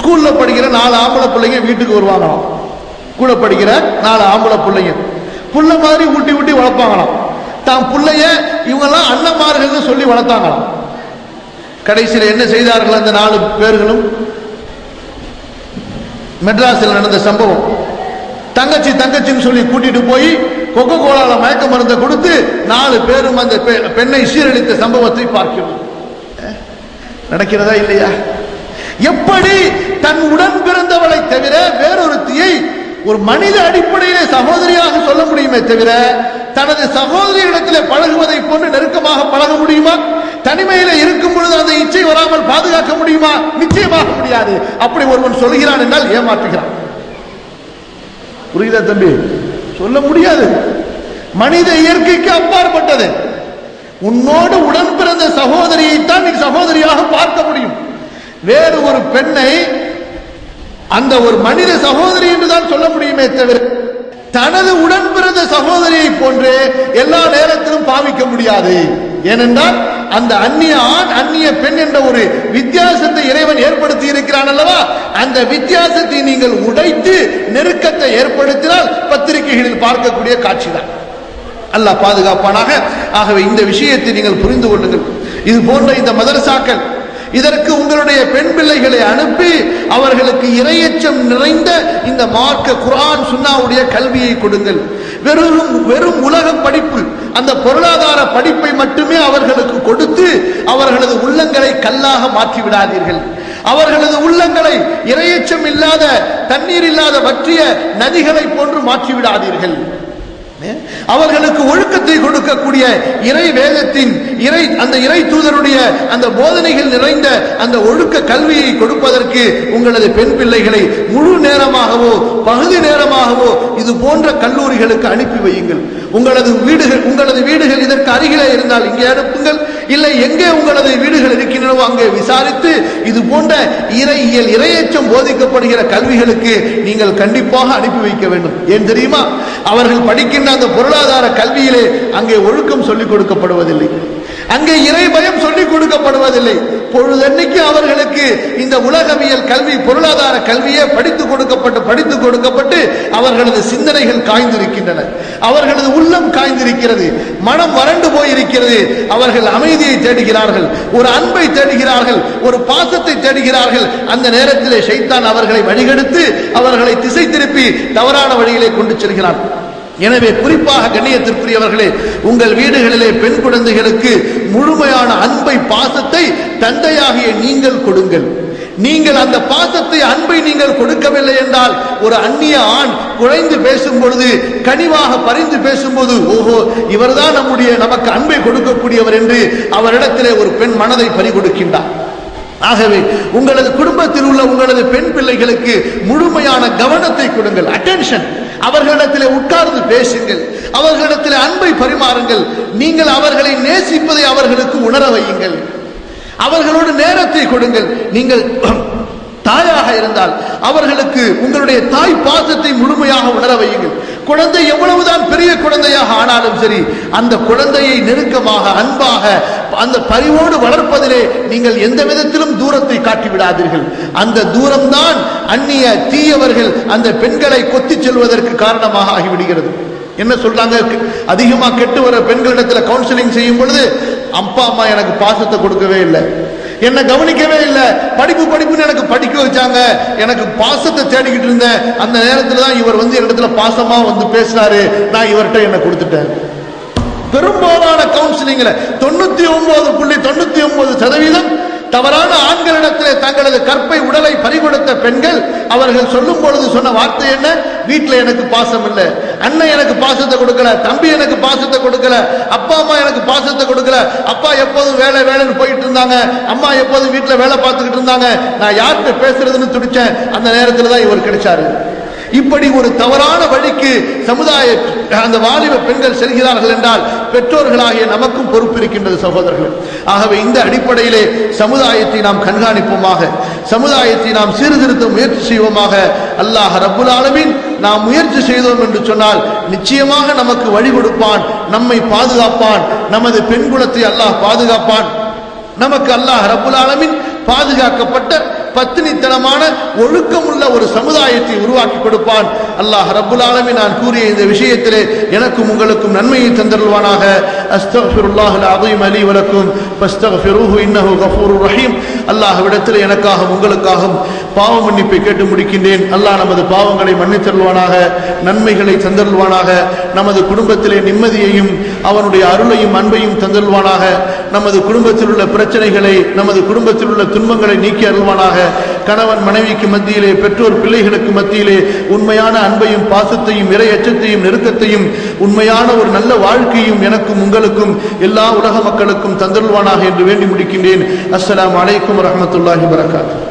ஸ்கூல்ல படிக்கிற நாலு ஆம்பளை பிள்ளைங்க வீட்டுக்கு வருவாங்களாம். கூட படிக்கிற நாலு ஆம்பளை பிள்ளைங்க. புள்ள மாதிரி ஊட்டி ஊட்டி வளர்ப்பாங்களாம். தான் பிள்ளைய இவங்கெல்லாம் அண்ணன்மார்கள்னு சொல்லி வளர்த்தாங்களாம். கடைசியில் என்ன செய்தார்கள் அந்த நாலு பேர்களும்? மெட்ராஸில் நடந்த சம்பவம். தங்கச்சி தங்கச்சின்னு சொல்லி கூட்டிட்டு போய் கொக்கோ கோலால மயக்க மருந்தை கொடுத்து நாலு பேரும் அந்த பெ- பெண்ணை சீரழித்த சம்பவத்தை பார்க்கிறோம். நடக்கிறதா இல்லையா? எப்படி தன் உடன் பிறந்தவளை தவிர வேறொருத்தியை ஒரு மனித அடிப்படையிலே சகோதரியாக சொல்ல முடியுமே தவிர தனது சகோதரியிடத்திலே பழகுவதை போன்று நெருக்கமாக பழக முடியுமா? தனிமையில இருக்கும் பொழுது அந்த இச்சை வராமல் பாதுகாக்க முடியுமா? நிச்சயமாக முடியாது. அப்படி ஒருவன் சொல்கிறான் என்றால் ஏமாற்றுகிறான். புரியுதா தம்பி? சொல்ல முடியாது. மனித இயற்கைக்கு அப்பாற்பட்டது. உன்னோடு உடன் பிறந்த சகோதரியைத்தான் நீ சகோதரியாக பார்க்க முடியும். வேறு ஒரு பெண்ணை அந்த ஒரு மனித சகோதரி என்று தான் சொல்ல முடியுமே தவிர தனது உடன் பிறந்த சகோதரியை போன்று எல்லா நேரத்திலும் பாவிக்க முடியாது. ஏனென்றால் அந்த அந்நிய ஆண் அந்நிய பெண் என்ற ஒரு வித்தியாசத்தை இறைவன் ஏற்படுத்தி இருக்கிறான் அல்லவா? அந்த வித்தியாசத்தை நீங்கள் உடைத்து நெருக்கத்தை ஏற்படுத்தினால் பத்திரிகைகளில் பார்க்கக்கூடிய காட்சி தான் அல்லாஹ் பாதுகாப்பானாக. ஆகவே இந்த விஷயத்தை நீங்கள் புரிந்து கொள்ளுங்கள். இது போன்ற இந்த மதரசாக்கள் இதற்கு உங்களுடைய பெண் பிள்ளைகளை அனுப்பி அவர்களுக்கு இரையச்சம் நிறைந்த இந்த மார்க்க குரான் சுன்னாவுடைய கல்வியை கொடுங்கள். வெறும் வெறும் உலக படிப்பு அந்த பொருளாதார படிப்பை மட்டுமே அவர்களுக்கு கொடுத்து அவர்களது உள்ளங்களை கல்லாக மாற்றி விடாதீர்கள் அவர்களது உள்ளங்களை இரையச்சம் இல்லாத தண்ணீர் இல்லாத வற்றிய நதிகளை போன்று மாற்றி விடாதீர்கள் அவர்களுக்கு ஒழுக்கத்தை கொடுக்கக்கூடிய இறை வேதத்தின் இறை அந்த இறை தூதருடைய அந்த போதனைகள் நிறைந்த அந்த ஒழுக்க கல்வியை கொடுப்பதற்கு உங்களது பெண் பிள்ளைகளை முழு நேரமாகவோ பகுதி நேரமாகவோ இது போன்ற கல்லூரிகளுக்கு அனுப்பி வையுங்கள். உங்களது வீடுகள் உங்களது வீடுகள் இதற்கு அருகிலே இருந்தால் இங்கே அனுப்புங்கள். இல்லை எங்கே உங்களது வீடுகள் இருக்கின்றனவோ அங்கே விசாரித்து இது போன்ற இறையியல் இரையச்சம் போதிக்கப்படுகிற கல்விகளுக்கு நீங்கள் கண்டிப்பாக அனுப்பி வைக்க வேண்டும். ஏன் தெரியுமா? அவர்கள் படிக்கின்ற அந்த பொருளாதார கல்வியிலே அங்கே ஒழுக்கம் சொல்லிக் கொடுக்கப்படுவதில்லை. அங்கே இறை பயம் சொல்லிக் கொடுக்கப்படுவதில்லை. பொழுதன்னைக்கு அவர்களுக்கு இந்த உலகவியல் கல்வி பொருளாதார கல்வியே படித்து கொடுக்கப்பட்டு படித்து கொடுக்கப்பட்டு அவர்களது சிந்தனைகள் காய்ந்திருக்கின்றன. அவர்களது உள்ளம் காய்ந்திருக்கிறது. மனம் வறண்டு போயிருக்கிறது. அவர்கள் அமைதியை தேடுகிறார்கள். ஒரு அன்பை தேடுகிறார்கள். ஒரு பாசத்தை தேடுகிறார்கள். அந்த நேரத்தில் ஷைத்தான் அவர்களை வழிகெடுத்து அவர்களை திசை திருப்பி தவறான வழியிலே கொண்டு செல்கிறான். எனவே குறிப்பாக கண்ணியத்திற்குரியவர்களே உங்கள் வீடுகளிலே பெண் குழந்தைகளுக்கு முழுமையான அன்பை பாசத்தை தந்தையாகிய நீங்கள் கொடுங்கள். நீங்கள் அந்த பாசத்தை அன்பை நீங்கள் கொடுக்கவில்லை என்றால் ஒரு அந்நிய ஆண் குழைந்து பேசும் பொழுது கனிவாக பரிந்து பேசும்போது ஓஹோ இவர்தான் நம்முடைய நமக்கு அன்பை கொடுக்கக்கூடியவர் என்று அவரிடத்திலே ஒரு பெண் மனதை பறிகொடுக்கின்றார். ஆகவே உங்களது குடும்பத்தில் உள்ள உங்களது பெண் பிள்ளைகளுக்கு முழுமையான கவனத்தை கொடுங்கள் அட்டென்ஷன் அவர்களிடத்திலே உட்கார்ந்து பேசுங்கள் அவர்களிடத்திலே அன்பை பரிமாறுங்கள் நீங்கள் அவர்களை நேசிப்பதை அவர்களுக்கு உணர வையுங்கள் அவர்களோடு நேரத்தை கொடுங்கள். நீங்கள் தாயாக இருந்தால் அவர்களுக்கு உங்களுடைய தாய் பாசத்தை முழுமையாக உணர வையுங்கள். குழந்தை எவ்வளவுதான் பெரிய குழந்தையாக ஆனாலும் சரி அந்த குழந்தையை நெருக்கமாக அன்பாக அந்த பரிவோடு வளர்ப்பதிலே நீங்கள் எந்த விதத்திலும் தூரத்தை காட்டி விடாதீர்கள். அந்த தூரம்தான் அந்நிய தீயவர்கள் அந்த பெண்களை கொத்திச் செல்வதற்கு காரணமாக ஆகிவிடுகிறது. என்ன சொல்றாங்க? அதிகமா கெட்டு வர பெண்களிடத்துல கவுன்சிலிங் செய்யும் பொழுது அப்பா அம்மா எனக்கு பாசத்தை கொடுக்கவே இல்லை. என்னை கவனிக்கவே இல்லை. படிப்பு படிப்புன்னு எனக்கு படிக்க வச்சாங்க. எனக்கு பாசத்தை தேடிக்கிட்டு இருந்தேன். அந்த நேரத்தில் தான் இவர் வந்து என்னிடத்துல பாசமா வந்து பேசினாரு. நான் இவர்கிட்ட என்னை கொடுத்துட்டேன். பெரும்பாலான கவுன்சிலிங்கில் தொண்ணூற்றி ஒன்பது புள்ளி தொண்ணூற்றி ஒன்பது சதவீதம் தவறான ஆண்களிடத்திலே தங்களது கற்பை உடலை பறிகொடுத்த பெண்கள் அவர்கள் சொல்லும் பொழுது சொன்ன வார்த்தை என்ன? வீட்டில் எனக்கு பாசம் இல்லை. அண்ணன் எனக்கு பாசத்தை கொடுக்கல தம்பி எனக்கு பாசத்தை கொடுக்கல அப்பா அம்மா எனக்கு பாசத்தை கொடுக்கல. அப்பா எப்போதும் வேலை வேலைன்னு போயிட்டு இருந்தாங்க. அம்மா எப்போதும் வீட்டில் வேலை பார்த்துக்கிட்டு இருந்தாங்க. நான் யார்கிட்ட பேசுறதுன்னு துடிச்சேன். அந்த நேரத்தில் தான் இவர் கிடைச்சாரு. இப்படி ஒரு தவறான வழிக்கு சமுதாய அந்த வாலிப பெண்கள் செல்கிறார்கள் என்றால் பெற்றோர்களாகிய நமக்கும் பொறுப்பு இருக்கின்றது சகோதரர்கள். ஆகவே இந்த அடிப்படையிலே சமுதாயத்தை நாம் கண்காணிப்போமாக சமுதாயத்தை நாம் சீர்திருத்த முயற்சி செய்வோமாக அல்லாஹ் ரப்புல் நாம் முயற்சி செய்தோம் என்று சொன்னால் நிச்சயமாக நமக்கு வழி கொடுப்பான் நம்மை பாதுகாப்பான் நமது பெண் குலத்தை அல்லாஹ் பாதுகாப்பான். நமக்கு அல்லாஹ் ரபுல் ஆலமீன் பாதுகாக்கப்பட்ட பத்தினித்தனமான ஒழுக்கமுள்ள ஒரு சமுதாயத்தை உருவாக்கி கொடுப்பான் அல்லாஹ் ரபுல் ஆலமி நான் கூறிய இந்த விஷயத்திலே எனக்கும் உங்களுக்கும் நன்மையை தந்தருள்வானாக. அஸ்தக்ஃபிருல்லாஹ் அலீம் அலி வலக்கும். ஃபஸ்தக்ஃபிரூஹு இன்னஹு கஃபூர் ரஹீம். அல்லாஹ்விடத்தில் எனக்காகவும் உங்களுக்காகவும் பாவ மன்னிப்பை கேட்டு முடிக்கின்றேன். அல்லாஹ் நமது பாவங்களை மன்னித்தருள்வானாக நன்மைகளை தந்தருள்வானாக நமது குடும்பத்திலே நிம்மதியையும் அவனுடைய அருளையும் அன்பையும் தந்தருள்வானாக நமது குடும்பத்தில் உள்ள பிரச்சனைகளை நமது குடும்பத்தில் உள்ள துன்பங்களை நீக்கி அருள்வானாக கணவன் மனைவிக்கு மத்தியிலே பெற்றோர் பிள்ளைகளுக்கு மத்தியிலே உண்மையான அன்பையும் பாசத்தையும் இறை அச்சத்தையும் நெருக்கத்தையும் உண்மையான ஒரு நல்ல வாழ்க்கையும் எனக்கும் உங்களுக்கும் எல்லா உலக மக்களுக்கும் தந்தருள்வானாக என்று வேண்டி முடிக்கின்றேன். அஸ்லாம் அலைக்கும் வரமத்துல்லாஹி வரகாத்து